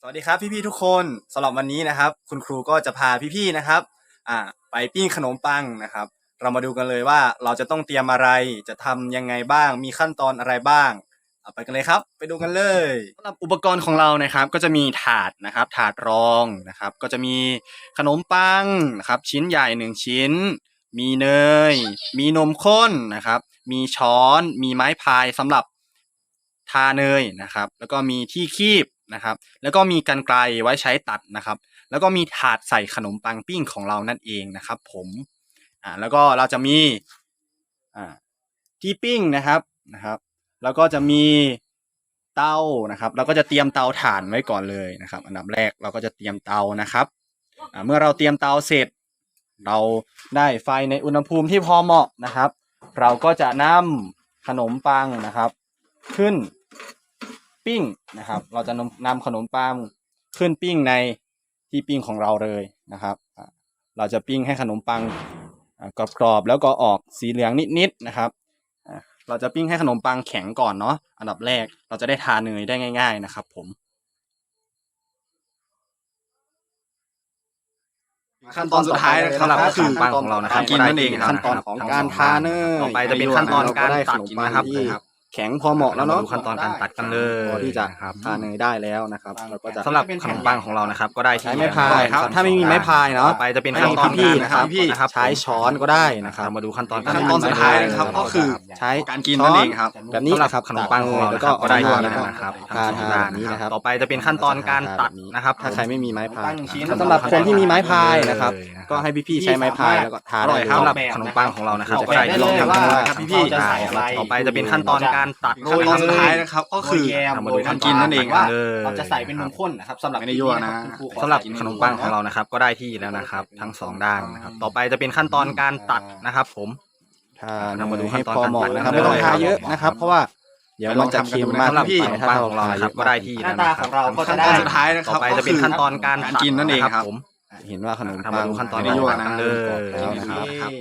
สวัสดีครับพี่ๆทุกคนสำหรับวันนี้นะครับ คุณครูก็จะพาพี่ๆนะครับอ่าไปปิ้งขนมปังนะครับ เรามาดูกันเลยว่าเราจะต้องเตรียมอะไรจะทำยังไงบ้าง มีขั้นตอนอะไรบ้างเอาไปกันเลยครับ ไปดูกันเลยสำหรับอุปกรณ์ของเรานะครับ ก็จะมีถาดนะครับ ถาดรองนะครับ ก็จะมีขนมปังนะครับ ชิ้นใหญ่หนึ่งชิ้น มีเนย มีนมข้นนะครับ มีช้อน มีไม้พายสำหรับทาเนยนะครับ แล้วก็มีที่คีบ นะครับ แล้วก็มีกรรไกรไว้ใช้ตัดนะครับ แล้วก็มีถาดใส่ขนมปังปิ้งของเรานั่นเองนะครับ ผมอ่าแล้วก็เราจะมีอ่าที่ปิ้งนะครับนะครับ แล้วก็จะมีเตานะครับ เราก็จะเตรียมเตาถ่านไว้ก่อนเลยนะครับ อันดับแรกเราก็จะเตรียมเตานะครับอ่าเมื่อเราเตรียมเตาเสร็จ เราได้ไฟในอุณหภูมิที่พอเหมาะนะครับ เราก็จะนำขนมปังนะครับ ขึ้น ปิ้งนะครับ เราจะนำนำขนมปังขึ้นปิ้งในที่ปิ้งของเราเลยนะครับอ่าเราจะปิ้งให้ขนมปังอ่ากรอบๆแล้วก็ออกสีเหลืองนิดๆนะครับอ่าเราจะปิ้งให้ขนมปังแข็งก่อนเนาะอันดับแรกเราจะได้ทาเนยได้ง่าย ๆนะครับ ผมขั้นตอนสุดท้ายนะครับก็คือขั้นตอนของเรานะครับกินนั่นเองครับขั้นตอนของการทาเนยต่อไปจะเป็นขั้นตอนการตัดเขนะครับที่ แข็งพอเหมาะแล้วเนาะ ดูขั้นตอนการตัดกันเลยพอที่จะครับทาเนยได้แล้วนะครับเราก็จะ สำหรับขนมปังของเรานะครับก็ได้ที่ใช้ไม้พายครับ ถ้าไม่มีไม้พายเนาะต่อไปจะเป็นขั้นตอนพี่การนะครับพี่นะครับใช้ช้อนก็ได้นะครับเรามาดูขั้นตอนขั้นตอนสุดท้ายนะครับก็คือใช้การกินนั่นเองครับแบบนี้สำหรับนะครับขนมปังของเราแล้วนะคก็รับก็ได้ที่ทาแล้วแล้วนะครับทาทาแบบนี้นะครับ ต่อไปจะเป็นขั้นตอนการตัดนะครับ ถ้าใครไม่มีไม้พายปังหนึ่งชิ้นสำหรับคนที่มีไม้พายนะครับเลยนะครับ ก็ให้พี่ๆใช้ไม้พายแล้วก็ทาอได้ร่อยเลครับยสำหรับขนมปังของเรานะครับออกก็ได้แบบที่ได้เลยลองทำว่ากันนะครับพี่เราจะใส่อะไรต่อไปจะเป็นขั้นตอนการตัดโรยขั้นตอนสุดท้ายนะครับ ก็คือโรยแยมทำมาดูโรยขั้นน้ำกินนั่นเองว่าเลยเราจะใส่เป็นนมข้นนะครับสำหรับไม่ได้ยั่วนะคุณครูขอสำหรับใส่ขนมปังของเรานะครับ ก็ได้ที่แล้วนะครับ ทั้งสองด้านนะครับ ต่อไปจะเป็นขั้นตอนการตัดนะครับ ผมทาเรามาดูให้ขั้นตอนพอเหมาะการตัดนะครับเลยไม่ต้องทาเยอะนะครับ เพราะว่าเดี๋ยวมันจะเค็มมากสำหรับพี่ขนมปังของเรานะครับก็ได้ที่หน้าแล้วตานะคขรัอบงเราก็ขั้จะนได้ตอนสุดท้ายนะคต่รัอบไปจะเป็นขั้นตอนการการตัดกินนั่นเองนะครับผมเห็นว่าขนมทำปัมางดูขั้นตอนไม่ได้ยั่วนะเลยแล้วนะคโอรับ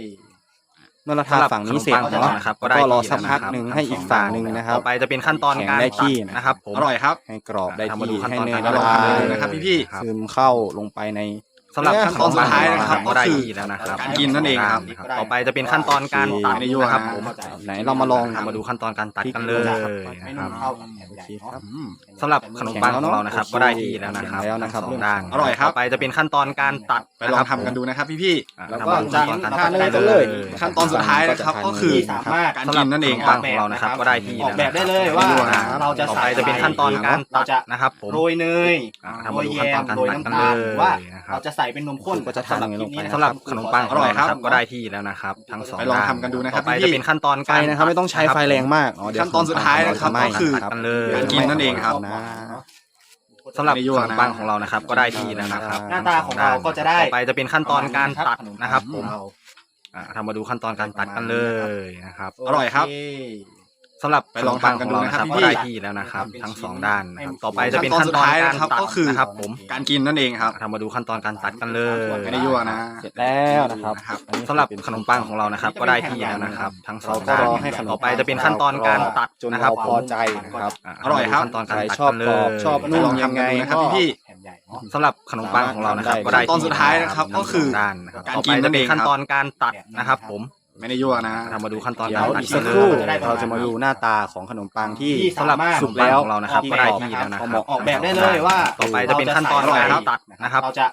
เคเมื่อเราทาฝั่งนี้เสร็จขนมปังของเราเนาะนะครับก็ก็ได้รอที่สักแล้วพักนะครับหนึ่งให้อีกฝั่งหนึ่งนะครับต่อไปจะเป็นขั้นตอนการแข็งได้ที่ตัดนะครับผมอร่อยครับให้กรอบได้ทำมาที่ดูขั้นให้ตอนเนการยละลายตัดนะครับเลยพี่ครับซึมเข้าลงไปใน สำหรับขั้นตอนสุดท้ายนะครับก็ได้ก็คือที่แล้วนะครับการกินนั่นเองครับ ต่อไปจะเป็นขั้นตอนการตัดไม่ได้ยั่วนะครับนะผมไหนเรามาลองทำมาดูขั้นตอนการตัดกันเลยไม่นะคนุ่รับมเท่ากับแผ่นใหญ่เนาะอืมสำหรับขนมปังของเรานะครับแข็งแล้วเนอะก็ได้ที่แล้วนะครับแข็งแล้วนะครับทั้งสองด้านอร่อยครับต่อไปจะเป็นขั้นตอนการตัดไปลองทำกันดูนะครับพี่อะแล้วทำก็มาดูขั้นตอนการทาตัดเนยกักันนเลเลยยขั้นตอนสุดท้ายนะครับก็คือที่สามารถการสำหกิรับนนั่นเองขคปัรับงของเรานะครับ ก็ได้ที่ออกแล้วแบบได้เลยว่าไม่ได้ยั่วนะเราจะต่อใส่ไปจะเป็นขั้นตอนการตัดจะนะครับผมโรยเนยอะโรทำมายดูแยขั้นตอนการมโรยตัดกันน้ำเลตาลหรือว่าย นะครับเราจะใส่เป็นนมข้นก็จะทำอย่างนี้ลงไปสำหรับขนมปังของเรานะครับอร่อยครับ ก็ได้ที่แล้วนะครับ ทั้งสองไปลองด้านทำกันดูนะครับต่อไปพี่จะเป็นขั้นตอนไฟการนะครับ ไม่ต้องใช้ไฟแรงมากเดี๋ยวขั้นตอนสุดท้ายนะครับไม่ก็คือตัดกันเลยการกินนั่นเองครับนะสำหรับไม่ได้ยั่ขวนมนะปังของเรานะครับ ก็ได้ที่แล้วนะครับ หน้าตาของเราก็จะได้ต่อไปจะเป็นขั้นตอนการตัดนะครับผมเราอะทำมาดูขั้นตอนการตัดกันเลยนะครับ อร่อยครับโเสำหรับไปลองทำกันดูนะครับขมปังของเราก็พี่ได้ที่แล้วนะครับ ทั้งสองด้านนะครับต่อไปจะเป็นขั้ขั้นนตตออนนสุดท้ายการนะครับตัดก็คือนะครับ ผมการกินนั่นเองครับทำมาดูขั้นตอนการตัดกันเลยไม่ได้ยั่วนะเสร็จแล้วนะครับสำหรับขนมปังของเรานะครับ ก็ได้ที่แล้วนะครับ ทั้งสเราองก็ด้านรอให้ขนมต่อไปจะเป็นขั้นตอนการตัดจนนะคเรารับพอใจนะครับะอร่อยครับขั้นตอนการใครตัดชอบกันเลยกรอบชอบนุ่มยังไงนะครับก็พี่แผ่นใหญ่เนาะสำหรับขนมปังของเรานะครับก็ได้ขั้นตอนสุดท้ายนะครับทั้งก็คือสงด้านนะครับการต่อกิไปนนั่จะนเอเป็งนครับขั้นตอนการตัดนะครับ ผม ไม่ได้ยั่วนะทำมาดูขั้นตอนเดี๋กายรวตัดอีกกัสักนเลครู่ยเราจะมาดูหน้าตาของขนมปังที่ที่สำหรับสามารถสุกแล้วของเรานะครับก็ได้ที่แล้วนะคอรัอบกแบบออกแบบได้เลยว่าต่อไปจะเป็นขั้นตอนเราการจะใส่ตัดนะครับ เราจะ